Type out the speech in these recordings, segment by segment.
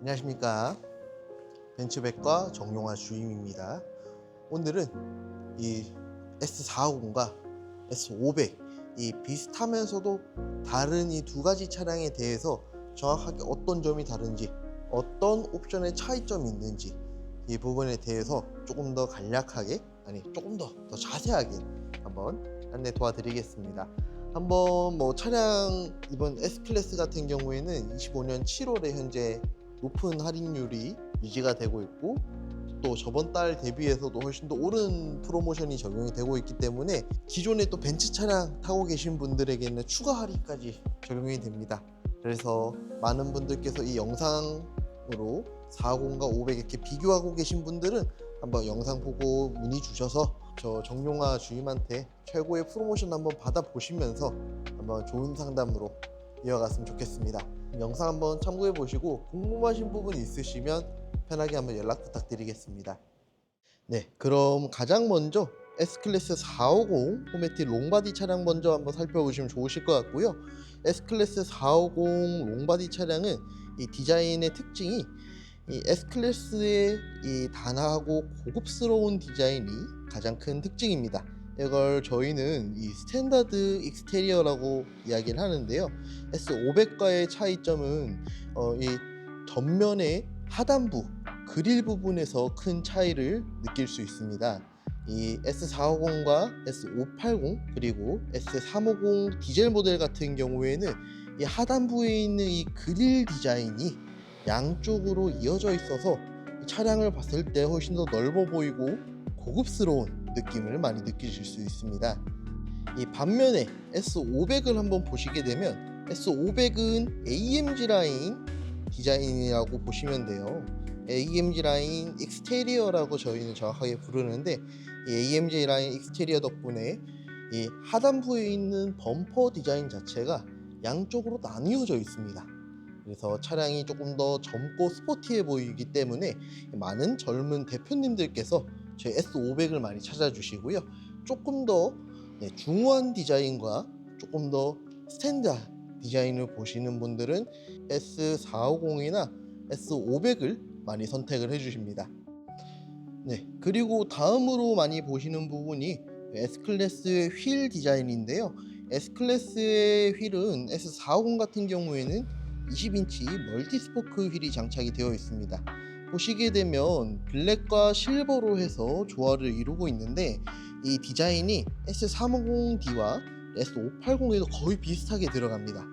안녕하십니까. 벤츠백과 정용화 주임입니다. 오늘은 이 S450과 S500 이 비슷하면서도 다른 이 두 가지 차량에 대해서 정확하게 어떤 점이 다른지 어떤 옵션의 차이점이 있는지 이 부분에 대해서 조금 더 간략하게 아니 조금 더 더 자세하게 한번 안내 도와드리겠습니다. 한번 뭐 차량 이번 S 클래스 같은 경우에는 25년 7월에 현재 높은 할인율이 유지가 되고 있고 또 저번 달 대비해서도 훨씬 더 오른 프로모션이 적용이 되고 있기 때문에 기존에 또 벤츠 차량 타고 계신 분들에게는 추가 할인까지 적용이 됩니다. 그래서 많은 분들께서 이 영상으로 450과 500 이렇게 비교하고 계신 분들은 한번 영상 보고 문의 주셔서 저 정용화 주임한테 최고의 프로모션 한번 받아보시면서 한번 좋은 상담으로 이어갔으면 좋겠습니다. 영상 한번 참고해 보시고 궁금하신 부분 있으시면 편하게 한번 연락 부탁드리겠습니다. 네, 그럼 가장 먼저 S클래스 450 포매틱 롱바디 차량 먼저 한번 살펴보시면 좋으실 것 같고요. S클래스 450 롱바디 차량은 이 디자인의 특징이 이 S클래스의 이 단아하고 고급스러운 디자인이 가장 큰 특징입니다. 이걸 저희는 이 스탠다드 익스테리어라고 이야기를 하는데요. S500과의 차이점은 어, 이 전면의 하단부 그릴 부분에서 큰 차이를 느낄 수 있습니다. 이 S450과 S580 그리고 S350 디젤 모델 같은 경우에는 이 하단부에 있는 이 그릴 디자인이 양쪽으로 이어져 있어서 이 차량을 봤을 때 훨씬 더 넓어 보이고 고급스러운 느낌을 많이 느끼실 수 있습니다. 이 반면에 S500을 한번 보시게 되면 S500은 AMG 라인 디자인이라고 보시면 돼요. AMG 라인 익스테리어라고 저희는 정확하게 부르는데 이 AMG 라인 익스테리어 덕분에 이 하단부에 있는 범퍼 디자인 자체가 양쪽으로 나뉘어져 있습니다. 그래서 차량이 조금 더 젊고 스포티해 보이기 때문에 많은 젊은 대표님들께서 저희 S500을 많이 찾아주시고요. 조금 더 네, 중후한 디자인과 조금 더 스탠드 디자인을 보시는 분들은 S450이나 S500을 많이 선택을 해주십니다. 네, 그리고 다음으로 많이 보시는 부분이 S클래스의 휠 디자인인데요. S클래스의 휠은 S450 같은 경우에는 20인치 멀티스포크 휠이 장착이 되어 있습니다. 보시게 되면 블랙과 실버로 해서 조화를 이루고 있는데 이 디자인이 S350D와 S580에도 거의 비슷하게 들어갑니다.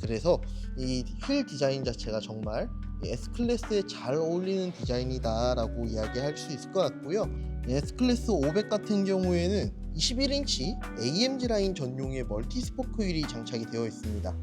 그래서 이 휠 디자인 자체가 정말 S 클래스에 잘 어울리는 디자인이다라고 이야기할 수 있을 것 같고요. S 클래스 500 같은 경우에는 21인치 AMG 라인 전용의 멀티 스포크 휠이 장착이 되어 있습니다.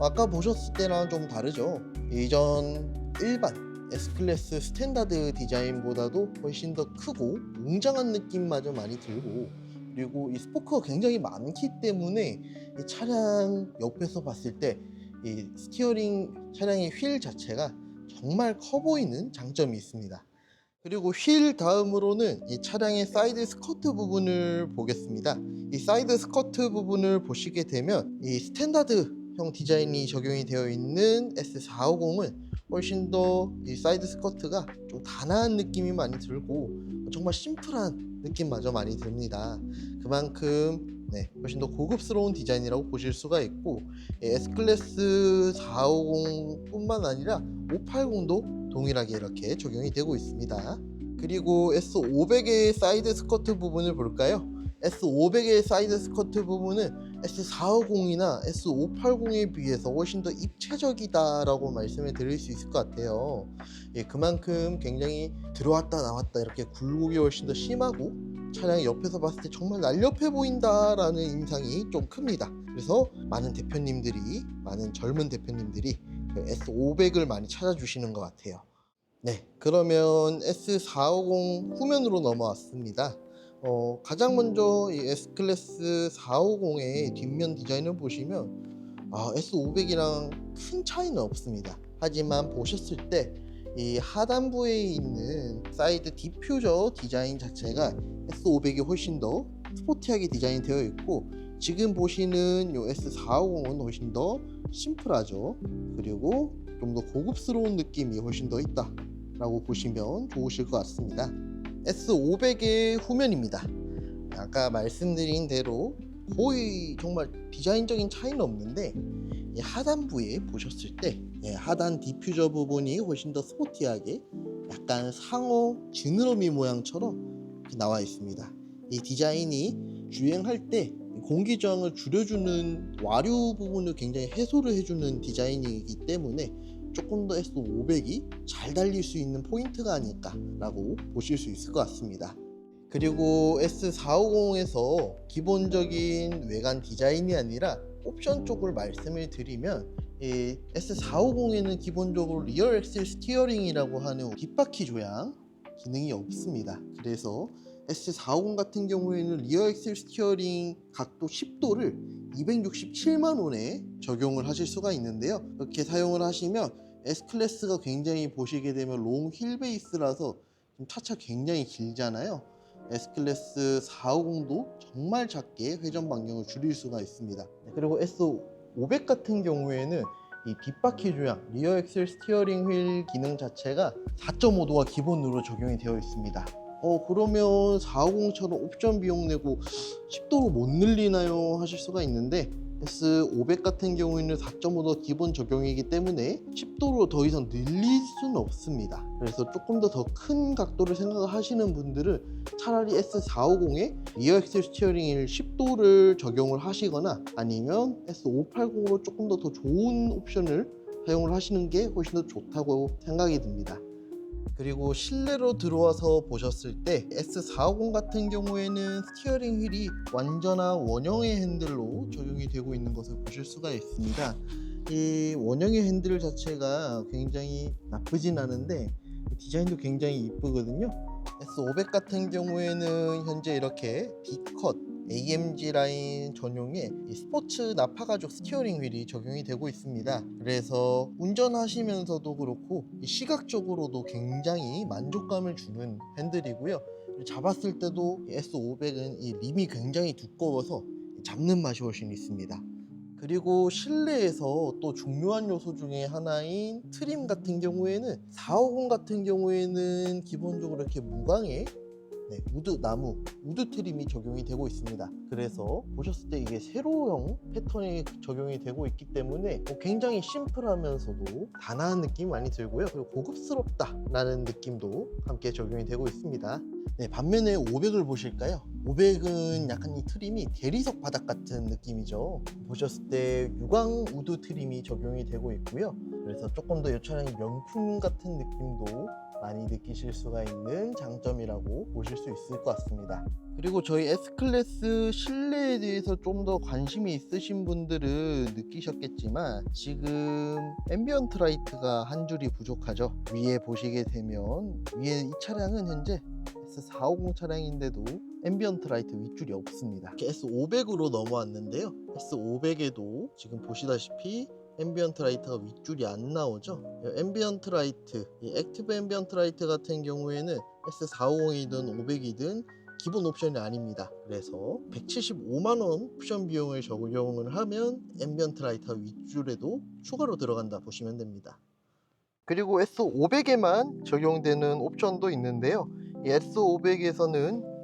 아까 보셨을 때랑 좀 다르죠. 예전 일반 S 클래스 스탠다드 디자인보다도 훨씬 더 크고 웅장한 느낌마저 많이 들고 그리고 이 스포크가 굉장히 많기 때문에 이 차량 옆에서 봤을 때 이 스티어링 차량의 휠 자체가 정말 커 보이는 장점이 있습니다. 그리고 휠 다음으로는 이 차량의 사이드 스커트 부분을 보겠습니다. 이 사이드 스커트 부분을 보시게 되면 이 스탠다드 형 디자인이 적용이 되어 있는 S450은 훨씬 더 이 사이드 스커트가 좀 단아한 느낌이 많이 들고 정말 심플한 느낌마저 많이 듭니다. 그만큼 네, 훨씬 더 고급스러운 디자인이라고 보실 수가 있고 S 클래스 450뿐만 아니라 580도 동일하게 이렇게 적용이 되고 있습니다. 그리고 S500의 사이드 스커트 부분을 볼까요? S500의 사이드 스커트 부분은 S450이나 S580에 비해서 훨씬 더 입체적이다라고 말씀을 드릴 수 있을 것 같아요. 예, 그만큼 굉장히 들어왔다 나왔다 이렇게 굴곡이 훨씬 더 심하고 차량이 옆에서 봤을 때 정말 날렵해 보인다라는 인상이 좀 큽니다. 그래서 많은 대표님들이 많은 젊은 대표님들이 그 S500을 많이 찾아주시는 것 같아요. 네, 그러면 S450 후면으로 넘어왔습니다. 어, 가장 먼저 이 S 클래스 450의 뒷면 디자인을 보시면 아, S500이랑 큰 차이는 없습니다. 하지만 보셨을 때 이 하단부에 있는 사이드 디퓨저 디자인 자체가 S500이 훨씬 더 스포티하게 디자인 되어 있고 지금 보시는 요 S450은 훨씬 더 심플하죠. 그리고 좀 더 고급스러운 느낌이 훨씬 더 있다 라고 보시면 좋으실 것 같습니다 S500의 후면입니다. 아까 말씀드린 대로 거의 정말 디자인적인 차이는 없는데 이 하단부에 보셨을 때 예, 하단 디퓨저 부분이 훨씬 더 스포티하게 약간 상어 지느러미 모양처럼 나와 있습니다. 이 디자인이 주행할 때 공기 저항을 줄여주는 와류 부분을 굉장히 해소를 해주는 디자인이기 때문에 조금 더 S500이 잘 달릴 수 있는 포인트가 아닐까 라고 보실 수 있을 것 같습니다. 그리고 S450에서 기본적인 외관 디자인이 아니라 옵션 쪽을 말씀을 드리면 이 S450에는 기본적으로 리얼 엑셀 스티어링이라고 하는 뒷바퀴 조향 기능이 없습니다. 그래서 S450 같은 경우에는 리어 엑셀 스티어링 각도 10도를 267만 원에 적용을 하실 수가 있는데요. 이렇게 사용을 하시면 S 클래스가 굉장히 보시게 되면 롱휠 베이스라서 좀 차차 굉장히 길잖아요. S 클래스 450도 정말 작게 회전 반경을 줄일 수가 있습니다. 네, 그리고 S500 같은 경우에는 이 뒷바퀴 조향, 리어 엑셀 스티어링 휠 기능 자체가 4.5도가 기본으로 적용이 되어 있습니다. 어 그러면 450처럼 옵션 비용 내고 10도로 못 늘리나요 하실 수가 있는데 S500 같은 경우에는 4.5도 기본 적용이기 때문에 10도로 더 이상 늘릴 수는 없습니다. 그래서 조금 더 더 큰 각도를 생각하시는 분들은 차라리 S450에 리어 엑셀 스티어링을 10도를 적용을 하시거나 아니면 S580으로 조금 더 더 좋은 옵션을 사용을 하시는 게 훨씬 더 좋다고 생각이 듭니다 그리고 실내로 들어와서 보셨을 때 S450 같은 경우에는 스티어링 휠이 완전한 원형의 핸들로 적용이 되고 있는 것을 보실 수가 있습니다. 이 원형의 핸들 자체가 굉장히 나쁘진 않은데 디자인도 굉장히 이쁘거든요. S500 같은 경우에는 현재 이렇게 B컷 AMG 라인 전용의 이 스포츠 나파 가죽 스티어링 휠이 적용이 되고 있습니다. 그래서 운전하시면서도 그렇고 이 시각적으로도 굉장히 만족감을 주는 핸들이고요. 잡았을 때도 이 S500은 이 림이 굉장히 두꺼워서 잡는 맛이 훨씬 있습니다. 그리고 실내에서 또 중요한 요소 중에 하나인 트림 같은 경우에는 450 같은 경우에는 기본적으로 이렇게 무광의 네, 우드 나무 우드 트림이 적용이 되고 있습니다. 그래서 보셨을 때 이게 세로형 패턴이 적용이 되고 있기 때문에 뭐 굉장히 심플하면서도 단아한 느낌이 많이 들고요. 그리고 고급스럽다라는 느낌도 함께 적용이 되고 있습니다. 네, 반면에 500을 보실까요? 500은 약간 이 트림이 대리석 바닥 같은 느낌이죠. 보셨을 때 유광 우드 트림이 적용이 되고 있고요. 그래서 조금 더 이 차량이 명품 같은 느낌도 많이 느끼실 수가 있는 장점이라고 보실 수 있을 것 같습니다. 그리고 저희 S클래스 실내에 대해서 좀 더 관심이 있으신 분들은 느끼셨겠지만 지금 앰비언트 라이트가 한 줄이 부족하죠. 위에 보시게 되면 위에 이 차량은 현재 S450 차량인데도 앰비언트 라이트 윗줄이 없습니다. S500으로 넘어왔는데요. S500에도 지금 보시다시피 앰비언트 라이트가 윗줄이 안 나오죠. 앰비언트 라이트, 이 액티브 앰비언트 라이트 같은 경우에는 S450이든 500이든 기본 옵션이 아닙니다. 그래서 175만 원 옵션 비용을 적용을 하면 앰비언트 라이트가 윗줄에도 추가로 들어간다 보시면 됩니다. 그리고 S500에만 적용되는 옵션도 있는데요. 이 S500에서는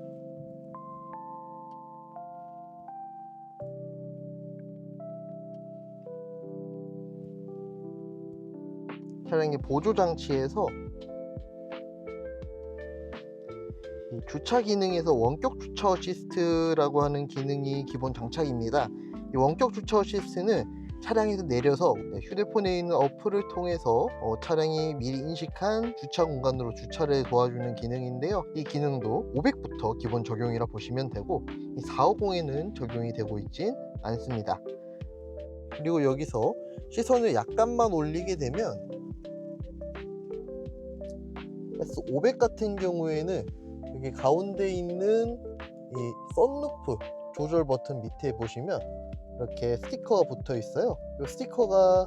차량의 보조 장치에서 이 주차 기능에서 원격 주차 어시스트라고 하는 기능이 기본 장착입니다. 이 원격 주차 어시스트는 차량에서 내려서 네, 휴대폰에 있는 어플을 통해서 어, 차량이 미리 인식한 주차 공간으로 주차를 도와주는 기능인데요. 이 기능도 500부터 기본 적용이라 보시면 되고 이 450에는 적용이 되고 있진 않습니다. 그리고 여기서 시선을 약간만 올리게 되면 S500 같은 경우에는 여기 가운데 있는 이 썬루프 조절 버튼 밑에 보시면 이렇게 스티커가 붙어 있어요. 이 스티커가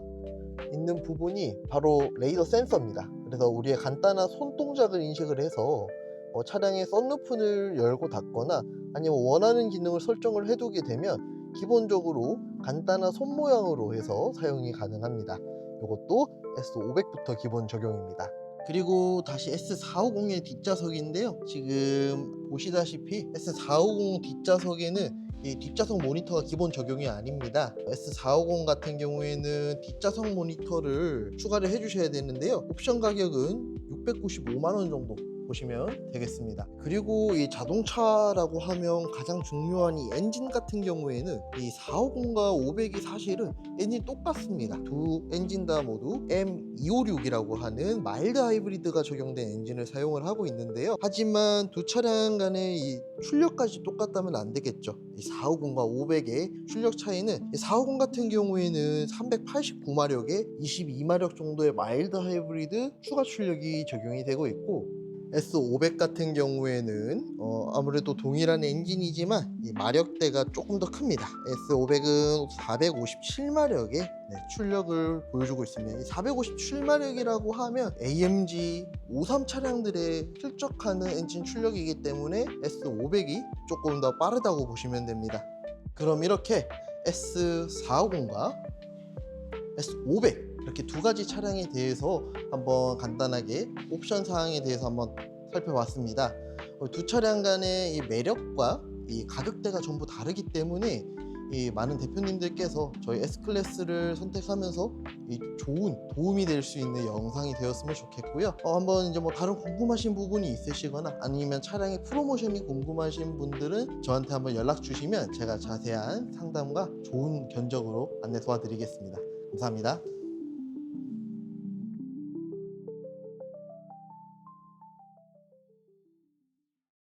있는 부분이 바로 레이더 센서입니다. 그래서 우리의 간단한 손 동작을 인식을 해서 어, 차량의 썬루프를 열고 닫거나 아니면 원하는 기능을 설정을 해두게 되면 기본적으로 간단한 손 모양으로 해서 사용이 가능합니다. 이것도 S500부터 기본 적용입니다. 그리고 다시 S450의 뒷좌석인데요. 지금 보시다시피 S450 뒷좌석에는 이 뒷좌석 모니터가 기본 적용이 아닙니다. S450 같은 경우에는 뒷좌석 모니터를 추가를 해주셔야 되는데요. 옵션 가격은 695만 원 정도 보시면 되겠습니다. 그리고 이 자동차라고 하면 가장 중요한 이 엔진 같은 경우에는 이 450과 500이 사실은 엔진 똑같습니다. 두 엔진 다 모두 M256이라고 하는 마일드 하이브리드가 적용된 엔진을 사용을 하고 있는데요. 하지만 두 차량 간의 이 출력까지 똑같다면 안 되겠죠. 이 450과 500의 출력 차이는 이450 같은 경우에는 389마력에 22마력 정도의 마일드 하이브리드 추가 출력이 적용이 되고 있고 S500 같은 경우에는 어, 아무래도 동일한 엔진이지만 이 마력대가 조금 더 큽니다. S500은 457마력의 출력을 보여주고 있습니다. 이 457마력이라고 하면 AMG 53 차량들에 필적하는 엔진 출력이기 때문에 S500이 조금 더 빠르다고 보시면 됩니다. 그럼 이렇게 S450과 S500 이렇게 두 가지 차량에 대해서 한번 간단하게 옵션 사항에 대해서 한번 살펴봤습니다. 어, 두 차량 간의 이 매력과 이 가격대가 전부 다르기 때문에 이 많은 대표님들께서 저희 S 클래스를 선택하면서 이 좋은 도움이 될 수 있는 영상이 되었으면 좋겠고요. 어, 한번 이제 뭐 다른 궁금하신 부분이 있으시거나 아니면 차량의 프로모션이 궁금하신 분들은 저한테 한번 연락 주시면 제가 자세한 상담과 좋은 견적으로 안내 도와드리겠습니다. 감사합니다.